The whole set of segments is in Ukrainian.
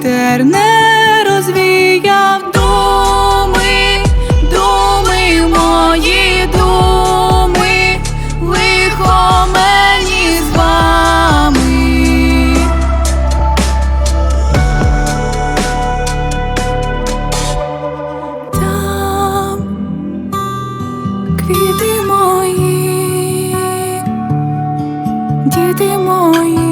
вітер не розвіяв думи, думи, мої думи, лихо мені з вами. Там квіти мої, діти мої,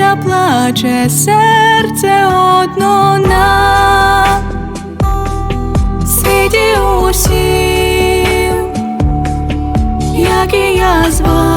чи заплаче серце одно на світі усім, як і я з вами.